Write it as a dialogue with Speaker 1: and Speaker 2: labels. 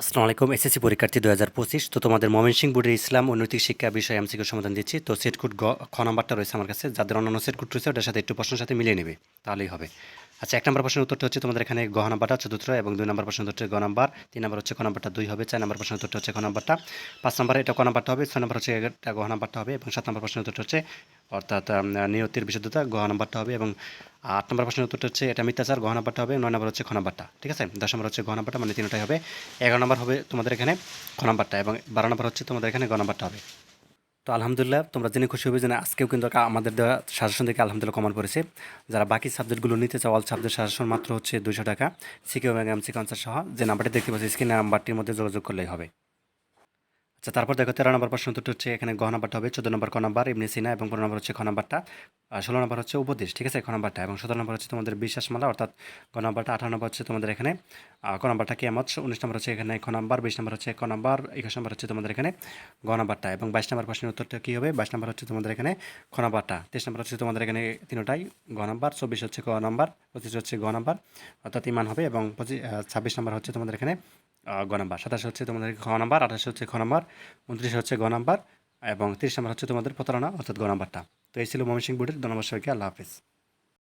Speaker 1: আসসালামু আলাইকুম, এসএসসি পরীক্ষার্থী দু হাজার পঁচিশ। তো তোমাদের ময়মনসিংহ বোর্ডের ইসলাম ও নৈতিক শিক্ষা বিষয়ে এমসিকিউ সমাধান দিচ্ছি। তো সেট কোড গ, খ নাম্বারটা রয়েছে আমার কাছে। যাদের অন্যান্য সেট কোড রয়েছে, ওটার সাথে একটু প্রশ্নের সাথে মিলিয়ে নেবে। তাহলেই হবে। আচ্ছা এক নম্বর প্রশ্নের উত্তরটা হচ্ছে তোমাদের এখানে গ নাম্বারটা, চতুর্থ এবং দুই নম্বর প্রশ্নের উত্তরটা গ নাম্বার। তিন নম্বর হচ্ছে ক নাম্বারটা, দুই হবে। চার নম্বর প্রশ্নের উত্তরটা হচ্ছে ক নাম্বারটা। পাঁচ নম্বরে এটা ক নাম্বারটা হবে, ছয় নম্বর হচ্ছে এটা গ নাম্বারটা হবে এবং সাত নম্বর প্রশ্নের উত্তরটা হচ্ছে অর্থাৎ নিয়তির বিশুদ্ধতা গ নাম্বারটা হবে এবং আট নম্বর প্রশ্নের উত্তরটা হচ্ছে, এটা মিথ্যাচার, গ নাম্বারটা হবে, নয় নম্বর হচ্ছে খ নাম্বারটা, ঠিক আছে? দশ নম্বর হচ্ছে গ নাম্বারটা মানে তিনটাই হবে। এগারো নম্বর হবে তোমাদের এখানে খ নাম্বারটা এবং বারো নম্বর হচ্ছে তোমাদের এখানে গ নাম্বারটা হবে। তো আলহামদুলিল্লাহ, তোমরা জেনে খুশি হবে যে আজকেও কিন্তু আমাদের দেওয়া সাজেশন থেকে আলহামদুলিল্লাহ কমান পড়েছে যারা বাকি সাবজেক্টগুলো নিতে চাও অল সাবজেক্ট সাজেশন মাত্র হচ্ছে দুশো টাকা। সিকিউ এবং এমসি কনসার্ট সহ যে নাম্বারটি দেখতে পাচ্ছি স্ক্রিনে নাম্বারটির মধ্যে যোগাযোগ করলেই হবে। আচ্ছা তারপর দেখো তেরো নম্বর প্রশ্ন উত্তরটা হচ্ছে এখানে গ নাম্বারটা হবে চোদ্দ নম্বর ক নাম্বার ইবনে সিনা এবং পনেরো নম্বর হচ্ছে খ নাম্বারটা ষোলো নম্বর হচ্ছে উপদেশ ঠিক আছে খ নাম্বারটা এবং সতেরো নম্বর হচ্ছে তোমাদের বিশ্বাসমালা অর্থাৎ ক নাম্বারটা আঠারো নম্বর হচ্ছে তোমাদের এখানে ক নাম্বারটা কেমত উনিশ নম্বর হচ্ছে এখানে খ নাম্বার বিশ নম্বর হচ্ছে ক নাম্বার একুশ নম্বর হচ্ছে তোমাদের এখানে গ নাম্বারটা এবং বাইশ নম্বর প্রশ্নের উত্তরটা কী হবে বাইশ নম্বর হচ্ছে তোমাদের এখানে খ নাম্বারটা তেইশ নম্বর হচ্ছে তোমাদের এখানে তিনটাই গ নাম্বার চব্বিশ হচ্ছে ক নাম্বার পঁচিশ হচ্ছে গ নাম্বার অর্থাৎ ইমান হবে এবং পঁচিশ ছাব্বিশ নম্বর হচ্ছে তোমাদের এখানে গ নাম্বার। সাতাশ হচ্ছে তোমাদের খ নাম্বার, আঠাশ হচ্ছে খ নাম্বার, উনত্রিশ হচ্ছে গ নাম্বার, এবং তিরিশ নাম্বার হচ্ছে তোমাদের প্রতারণা, অর্থাৎ গ নাম্বারটা। তো এই ছিল ময়মনসিংহ বোর্ডের ধন্যবাদ সবাইকে আল্লাহ হাফিজ।